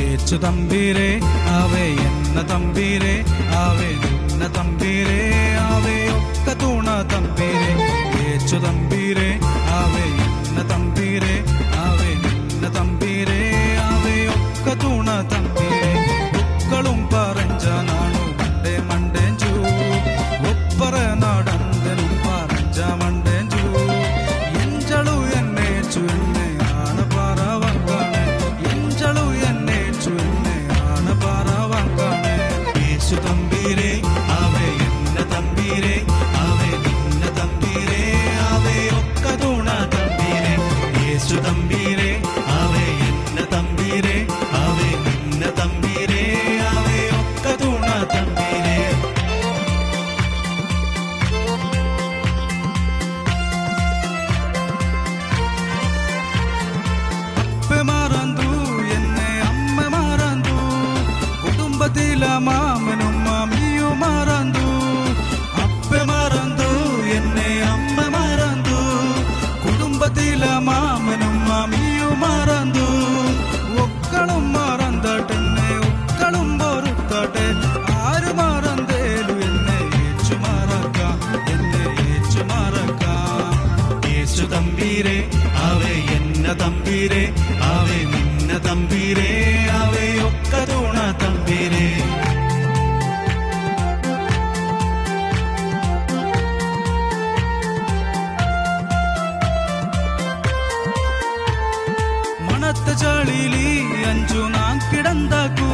യേച്ചു തമ്പീരേ away എന്ന തമ്പീരേ away നിന്ന തമ്പീരേ away ഒക്കെ തൂണ തമ്പീരേ യേച്ചു തമ്പീരേ അവേ എന്ന തമ്പീരെ ആവേ നിന്ന തമ്പീരെ ആവേ ഒക്ക തൂണ തമ്പീരെ അപ്പ മറന്നു എന്നെ അമ്മ മറന്നു കുടുംബത്തിലെ മാമനും മാമിയും മറന്നു അപ്പ മറന്നു എന്നെ അമ്മ മറന്നു കുടുംബത്തിലെ മാമനും తంబిరే అవే ఒక్క దూణ తంబిరే മണത്ത ചാളിലി അഞ്ചു നാം കിടന്നകൂ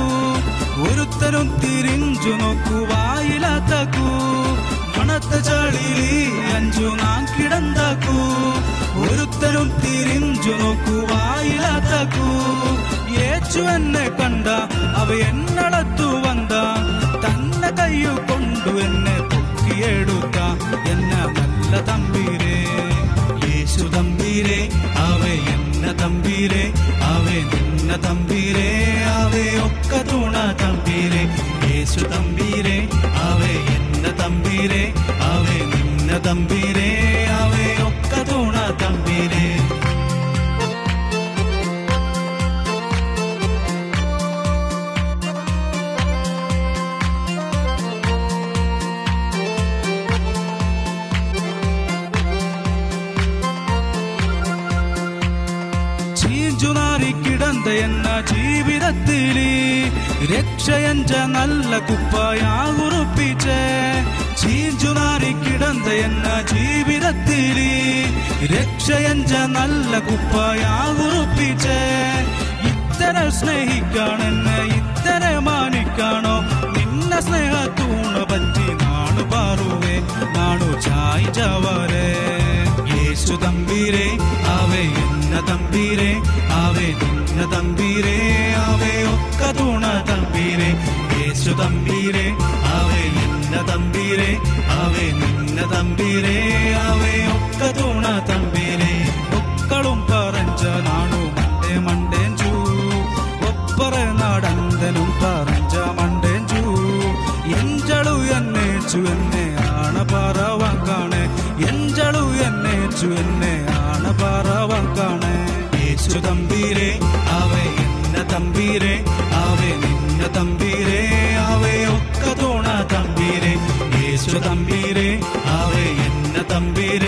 ഒരുത്തരും തിരിഞ്ഞു നോക്കുവായില്ലാത്തകൂ മണത്ത ചാളിലി അഞ്ചു നാം കിടന്നകൂ ഒരുത്തരും തിരിഞ്ഞു നോക്കൂ വായിലാത്താക്കൂ ഏച്ചു എന്നെ കണ്ട അവ എന്നളത്തു വന്ന. തന്നെ കയ്യു കൊണ്ടു എന്നെ പൊക്കിയെടുക്ക എന്ന നല്ല തമ്പീരേ യേശു തമ്പീരെ അവ എന്ന തമ്പീരെ അവ നിന്ന തമ്പീരെ ഒക്കെ തൂണ തമ്പീരെ യേശു തമ്പീരേ അവ എന്ന തമ്പീരേ അവ നിന്ന തമ്പീരേ അവ ഒക്കെ തൂണ തമ്പീരെ ചിന്തയെന്ന ജീവിതത്തിൽ രക്ഷയഞ്ച നല്ല കുപ്പായാകുറുപ്പിച്ച്. ചീഞ്ചുനാറി കിടന്ന എന്ന ജീവിതത്തിൽ രക്ഷയഞ്ച നല്ല കുപ്പായാകുറുപ്പിച്ച്. ഇത്തര സ്നേഹിക്കാണെന്ന് ഇത്തര മാനിക്കാണോ? നിന്ന സ്നേഹത്തൂണ പറ്റി നാണു പാറുവേ നാണു ചായ് ജവരേ യേശു തമ്പീരേ ആവേ എന്ന തമ്പീരേ ആവേ സ്നേഹ തമ്പീരേ അവേ ഒക്ക തുണ തമ്പീരേ. യേശു തമ്പീരേ അവേ നിന്ന തമ്പീരേ. അവേ നിന്ന തമ്പീരേ അവേ ഒക്ക തുണ തമ്പീരേ. ഒക്കളും പറഞ്ഞ നാണു മണ്ടേ മണ്ടേൻ ചൂ. ഒപ്പറ നടന്തനും പറഞ്ഞ മണ്ടേൻ ചൂ. എഞ്ചളു എന്നേച്ചു എന്നെ ആണ് കാണേ. എഞ്ചളു എന്നേച്ചു എന്നെ ആണ് കാണേ. യേശു തമ്പീരേ അവേ എന്ന തമ്പീരേ അവേ നിന്ന തമ്പീരേ അവേ ഒക്ക തോണ തമ്പീരേ. യേശു തമ്പീരേ അവേ എന്ന തമ്പീരെ